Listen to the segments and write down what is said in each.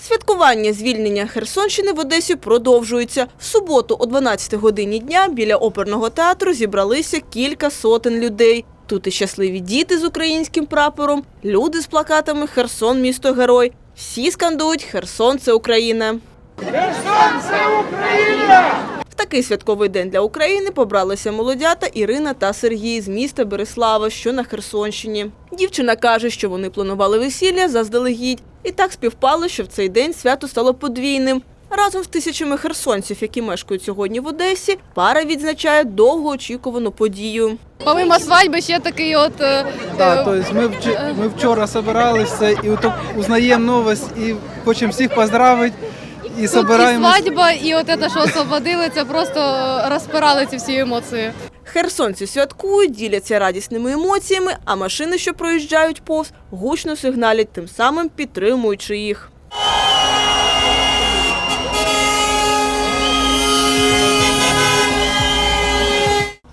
Святкування звільнення Херсонщини в Одесі продовжується. В суботу о 12 годині дня біля оперного театру зібралися кілька сотень людей. Тут і щасливі діти з українським прапором, люди з плакатами Херсон місто герой. Всі скандують Херсон це Україна. В такий святковий день для України побралися молодята Ірина та Сергій з міста Береслава, що на Херсонщині. Дівчина каже, що вони планували весілля заздалегідь, і так співпало, що в цей день свято стало подвійним. Разом з тисячами херсонців, які мешкають сьогодні в Одесі, пара відзначає довгоочікувану подію. Помимо свадьби ще такий от е, Да, е, то есть ми, вч- ми вчора собиралися і узнаємо новость і хочемо всіх поздравити і тут і свадьба, і от те, що освободили, це просто розпирали ці всі емоції. Херсонці святкують, діляться радісними емоціями, а машини, що проїжджають повз, гучно сигналять, тим самим підтримуючи їх.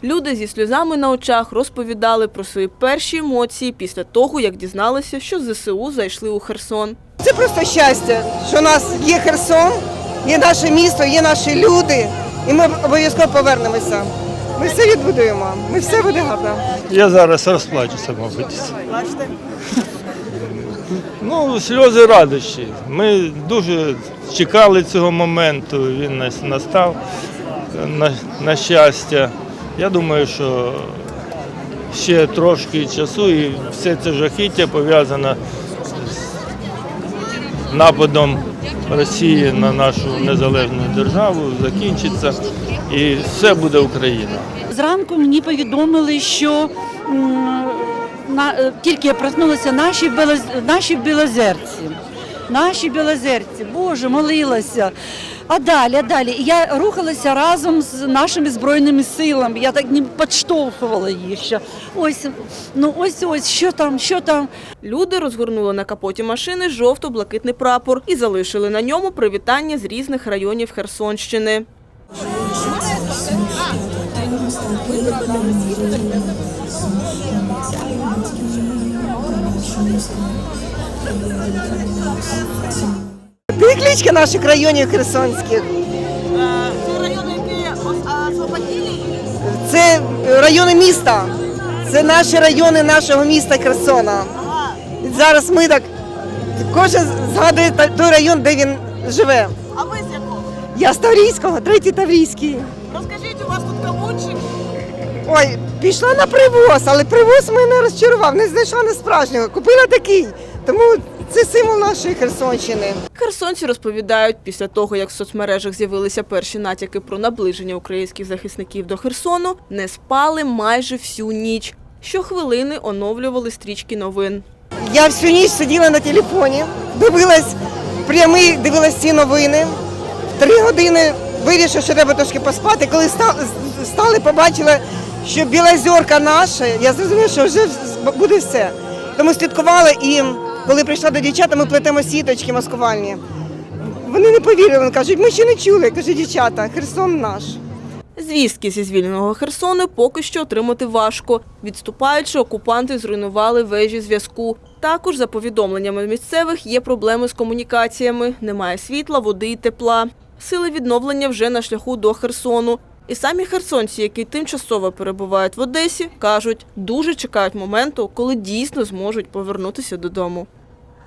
Люди зі сльозами на очах розповідали про свої перші емоції після того, як дізналися, що ЗСУ зайшли у Херсон. Це просто щастя, що у нас є Херсон, є наше місто, є наші люди, і ми обов'язково повернемося. Ми все відбудуємо, ми все буде гарно. Я зараз розплачуся, мабуть. Ну, сльози радощі. Ми дуже чекали цього моменту, він нас настав на, на щастя. Я думаю, що ще трошки часу і все це жахіття пов'язане нападом Росії на нашу незалежну державу закінчиться і все буде Україна. Зранку мені повідомили, що на, е, тільки я проснулася наші, наші білозерці. Наші білозерці, Боже, молилася. А далі, а далі. Я рухалася разом з нашими збройними силами. Я так не підштовхувала їх. Що ось, ну ось ось, що там, що там. Люди розгорнули на капоті машини жовто-блакитний прапор і залишили на ньому привітання з різних районів Херсонщини. Перекличка наших районів херсонських. Це райони, які освободили? Це райони міста. Це наші райони нашого міста Херсона. Зараз ми так кожен згадує той район, де він живе. А ви з якого? Я з Таврійського, третій Таврійський. Розкажіть, у вас тут кавунчик? Ой, пішла на привоз, але привоз мене розчарував, не знайшла не справжнього. Купила такий. Тому це символ нашої Херсонщини. Херсонці розповідають, після того, як в соцмережах з'явилися перші натяки про наближення українських захисників до Херсону, не спали майже всю ніч. Щохвилини оновлювали стрічки новин. Я всю ніч сиділа на телефоні, дивилась прямий, дивилась ці новини. Три години вирішила, що треба трошки поспати. Коли стали, побачила, що Білозерка наша, я зрозуміла, що вже буде все. Тому слідкувала і коли прийшла до дівчат, ми плетемо сіточки маскувальні. Вони не повірили, кажуть, ми ще не чули. Я кажу, дівчата, Херсон наш. Звістки зі звільненого Херсону поки що отримати важко. Відступаючи, окупанти зруйнували вежі зв'язку. Також, за повідомленнями місцевих, є проблеми з комунікаціями. Немає світла, води і тепла. Сили відновлення вже на шляху до Херсону. І самі херсонці, які тимчасово перебувають в Одесі, кажуть, дуже чекають моменту, коли дійсно зможуть повернутися додому.